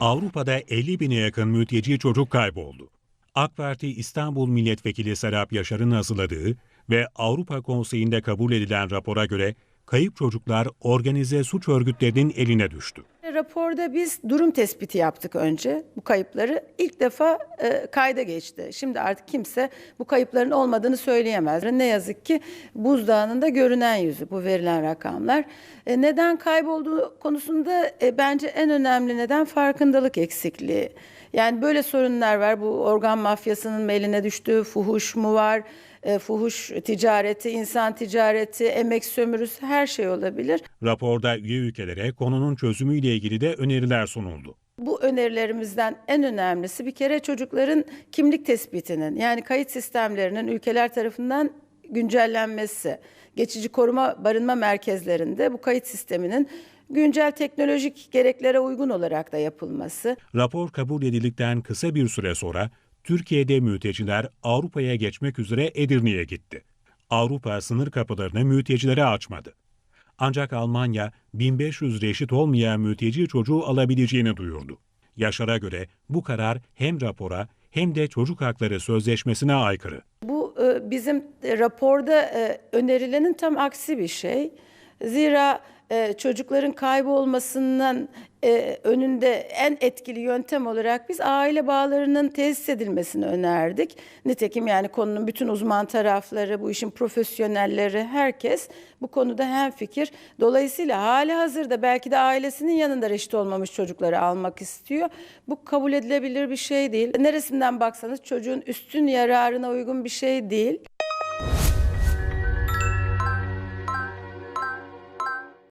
Avrupa'da 50 bine yakın mülteci çocuk kayboldu. AK Parti İstanbul Milletvekili Serap Yaşar'ın hazırladığı ve Avrupa Konseyi'nde kabul edilen rapora göre kayıp çocuklar organize suç örgütlerinin eline düştü. Raporda biz durum tespiti yaptık önce. Bu kayıpları ilk defa e, kayda geçti. Şimdi artık kimse bu kayıpların olmadığını söyleyemez. Ne yazık ki buzdağının görünen yüzü bu verilen rakamlar. E, neden kaybolduğu konusunda e, bence en önemli neden farkındalık eksikliği. Yani böyle sorunlar var. Bu organ mafyasının mı eline düştüğü fuhuş mu var? E, fuhuş ticareti, insan ticareti, emek sömürüsü her şey olabilir. Raporda üye ülkelere konunun çözümüyle ilgili de öneriler sunuldu. Bu önerilerimizden en önemlisi bir kere çocukların kimlik tespitinin yani kayıt sistemlerinin ülkeler tarafından güncellenmesi. Geçici koruma barınma merkezlerinde bu kayıt sisteminin güncel teknolojik gereklere uygun olarak da yapılması. Rapor kabul edildikten kısa bir süre sonra Türkiye'de mülteciler Avrupa'ya geçmek üzere Edirne'ye gitti. Avrupa sınır kapılarını mültecilere açmadı. Ancak Almanya 1500 reşit olmayan mülteci çocuğu alabileceğini duyurdu. Yaşar'a göre bu karar hem rapora hem de çocuk hakları sözleşmesine aykırı. Bu e, bizim raporda e, önerilenin tam aksi bir şey. Zira e, çocukların kaybolmasından e, önünde en etkili yöntem olarak biz aile bağlarının tesis edilmesini önerdik. Nitekim yani konunun bütün uzman tarafları, bu işin profesyonelleri, herkes bu konuda hemfikir. Dolayısıyla hali hazırda belki de ailesinin yanında reşit olmamış çocukları almak istiyor. Bu kabul edilebilir bir şey değil. Neresinden baksanız çocuğun üstün yararına uygun bir şey değil.